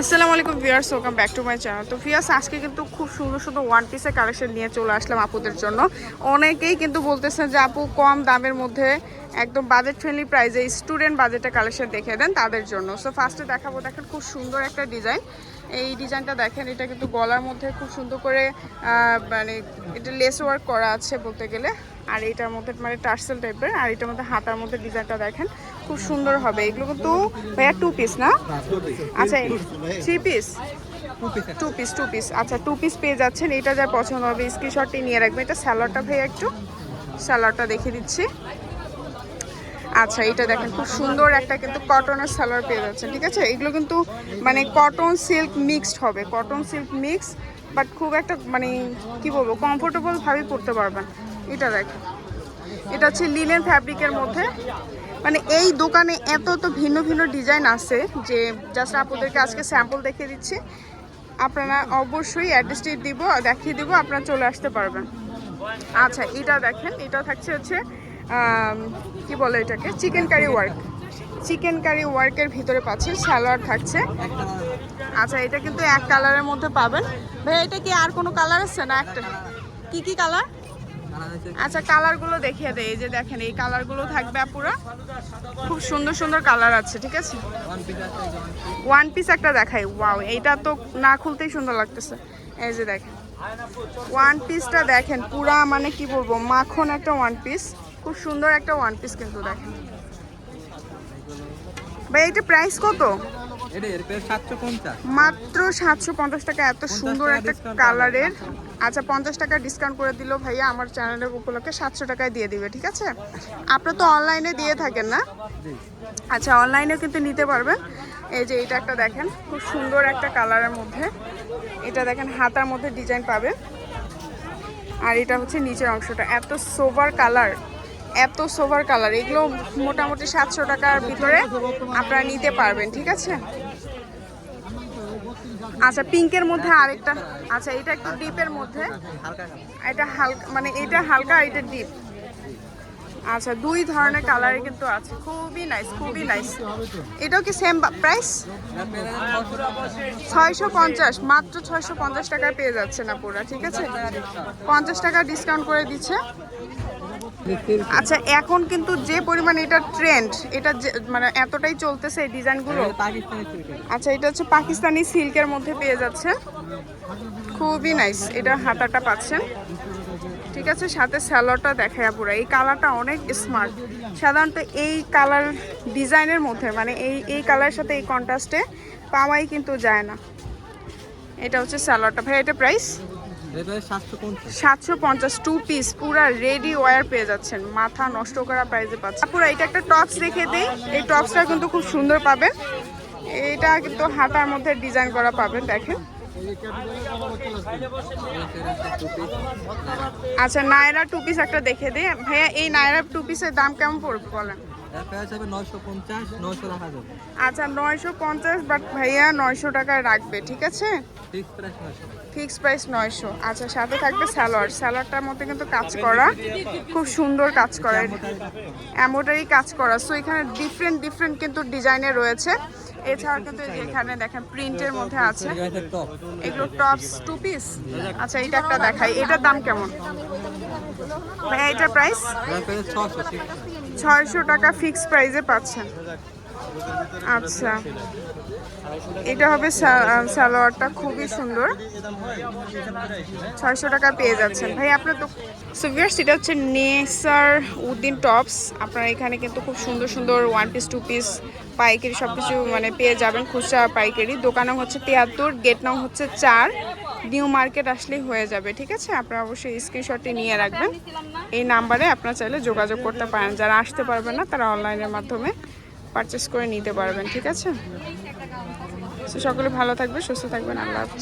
আসসালামু আলাইকুম viewers, welcome back to my channel. তো ভিউয়ার্স, আজকে কিন্তু খুব সুন্দর সুন্দর ওয়ান পিসের কালেকশন নিয়ে চলে আসলাম আপুদের জন্য। অনেকেই কিন্তু বলতেছেন যে আপু, কম দামের মধ্যে একদম বাজেট ফ্রেন্ডলি প্রাইসে স্টুডেন্ট বাজেটের কালেকশন দেখে দেন তাদের জন্য। সো ফার্স্টে দেখাবো, দেখেন খুব সুন্দর একটা ডিজাইন এই ডিজাইনটা দেখেন, এটা কিন্তু গলার মধ্যে খুব সুন্দর করে মানে এটা লেস ওয়ার্ক করা আছে বলতে গেলে। আর এটার মধ্যে মানে টার্সেল টাইপের আর এটার মধ্যে হাতার মধ্যে ডিজাইনটা দেখেন। খুব সুন্দর হবে। এগুলো কিন্তু ভাইয়া টু পিস না? আচ্ছা three piece two piece two piece আচ্ছা টু পিস পেয়ে যাচ্ছেন। এটা যা পছন্দ হবে স্ক্রিনশটটি নিয়ে রাখবেন। এটা স্যালাডটা ভাইয়া একটু। স্যালাডটা দেখে দিচ্ছি। আচ্ছা এটা দেখেন, খুব সুন্দর একটা কিন্তু কটনের সালোয়ার পেয়ে যাচ্ছেন, ঠিক আছে? এগুলো কিন্তু মানে কটন সিল্ক মিক্সড হবে। কটন সিল্ক মিক্স বাট খুব একটা মানে কি বলব কমফোর্টেবল ভাবে পরতে পারবেন। এটা দেখেন। এটা হচ্ছে লিনেন ফ্যাব্রিকের মধ্যে। মানে এই দোকানে এত তো ভিন্ন ভিন্ন ডিজাইন আছে যে জাস্ট আপনাদেরকে আজকে স্যাম্পল দেখিয়ে দিচ্ছি। আপনারা অবশ্যই অ্যাড্রেসটি দিব, দেখিয়ে দিব, আপনারা চলে আসতে পারবেন। আচ্ছা এটা দেখেন, এটা থাকছে হচ্ছে কি বলে এটাকে? Chikankari work chikankari ওয়ার্কের ভিতরে পাচ্ছেন স্যালোয়ার থাকছে। আচ্ছা এটা কিন্তু এক কালারের মধ্যে পাবেন। ভাই এটা কি আর কোনো কালার আছে না একটা? কি কি কালার আচ্ছা কালারগুলো দেখিয়ে দেয় এই যে দেখেন, এই কালারগুলো থাকবে আপুরা। খুব সুন্দর সুন্দর কালার আছে, ঠিক আছে? ওয়ান পিস একটা দেখাই। ওয়াও এইটা তো না খুলতেই সুন্দর লাগতেছে। এই যে দেখেন ওয়ান পিসটা দেখেন, পুরা মানে কি বলব, মাখন একটা ওয়ান পিস খুব সুন্দর একটা ওয়ান পিস কিন্তু দেখেন। ভাই এটা প্রাইস কত? মাত্র সাতশো পঞ্চাশ টাকা এত সুন্দর একটা কালারের আচ্ছা পঞ্চাশ টাকা ডিসকাউন্ট করে দিল ভাইয়া আমার চ্যানেলের উপলক্ষে সাতশো টাকায় দিয়ে দিবে ঠিক আছে? আপনারা তো অনলাইনে দিয়ে থাকেন না? আচ্ছা অনলাইনেও কিন্তু নিতে পারবেন। এই যে এটা একটা দেখেন খুব সুন্দর একটা কালারের মধ্যে। এটা দেখেন হাতার মধ্যে ডিজাইন পাবে আর এটা হচ্ছে নিচের অংশটা। এত সোভার কালার এত সোভার কালার এগুলো মোটামুটি সাতশো টাকার ভিতরে আপনারা নিতে পারবেন ঠিক আছে? আচ্ছা পিঙ্কের মধ্যে আরেকটা। আচ্ছা এটা একটু ডিপের মধ্যে। এটা হালকা মানে এটা হালকা, এটা ডিপ। আচ্ছা দুই ধরনের কালারে কিন্তু আছে। খুবই নাইস খুবই নাইস এটাও কি সেম প্রাইস ছয়শো পঞ্চাশ, মাত্র ছয়শো পঞ্চাশ টাকায় পেয়ে যাচ্ছে না পুরো ঠিক আছে? পঞ্চাশ টাকা ডিসকাউন্ট করে দিচ্ছে। আচ্ছা এখন কিন্তু যে পরিমাণ এটা ট্রেন্ড এটা যে- মানে এতটাই চলতেছে এই ডিজাইনগুলো আচ্ছা এটা হচ্ছে পাকিস্তানি সিল্কের মধ্যে পেয়ে যাচ্ছে। খুবই নাইস এটা হাতাটা পাচ্ছেন। ঠিক আছে সাথে স্যালোয়ারটা দেখায় পুরো এই কালারটা অনেক স্মার্ট সাধারণত এই কালার ডিজাইনের মধ্যে মানে এই এই কালারের সাথে এই কন্ট্রাস্টে পাওয়াই কিন্তু যায় না। এটা হচ্ছে স্যালোয়ারটা ভাই এটা প্রাইস সাতশো পঞ্চাশ। টু পুরা রেডি ওয়্যার পেয়ে যাচ্ছেন। মাথা নষ্ট করা এটা একটা টপস এই টপসটা কিন্তু খুব সুন্দর এটা কিন্তু মধ্যে ডিজাইন করা দেখেন। আচ্ছা নায়রা টু পিস একটা দেখে দিই। ভাইয়া, এই নায়রা টু পিসের দাম কেমন পড়বে বলেন? আচ্ছা নয়শো পঞ্চাশ বাট ভাইয়া নয়শো টাকায় রাখবে ঠিক আছে? ফিক্স প্রাইস নয়শো আচ্ছা সাথে থাকবে স্যালোয়ার স্যালোয়ারটার মধ্যে কিন্তু কাজ করা খুব সুন্দর কাজ করা। এমোটারি কাজ করা। সো এখানে ডিফারেন্ট ডিফারেন্ট কিন্তু ডিজাইনে রয়েছে। এছাড়া কিন্তু এখানে দেখেন প্রিন্টের মধ্যে আছে। এগুলো টপস টু পিস আচ্ছা এটা একটা দেখাই। এটার দাম কেমন? ভাইয়া এটার প্রাইস ছয়শো টাকা ফিক্স প্রাইসে পাচ্ছেন। আচ্ছা। এটা হবে সালোয়ারটা খুবই সুন্দর। ছয়শো টাকা পেয়ে যাচ্ছেন। ভাই, আপনার তো সুভিয়ার্স এটা হচ্ছে নেসার উদ্দিন টপস আপনারা এখানে কিন্তু খুব সুন্দর সুন্দর ওয়ান পিস টু পিস পাইকারি সব কিছু মানে পেয়ে যাবেন খুচরা পাইকারি। দোকানে হচ্ছে তিয়াত্তর গেট নাম হচ্ছে চার। নিউ মার্কেট আসলেই হয়ে যাবে, ঠিক আছে? আপনারা অবশ্যই স্ক্রিনশটটি নিয়ে রাখবেন। এই নাম্বারে আপনারা চাইলে যোগাযোগ করতে পারেন। যারা আসতে পারবেন না, তারা অনলাইনের মাধ্যমে পারচেস করে নিতে পারবেন ঠিক আছে? তো সকলে ভালো থাকবে সুস্থ থাকবেন আল্লাহ হাফিজ।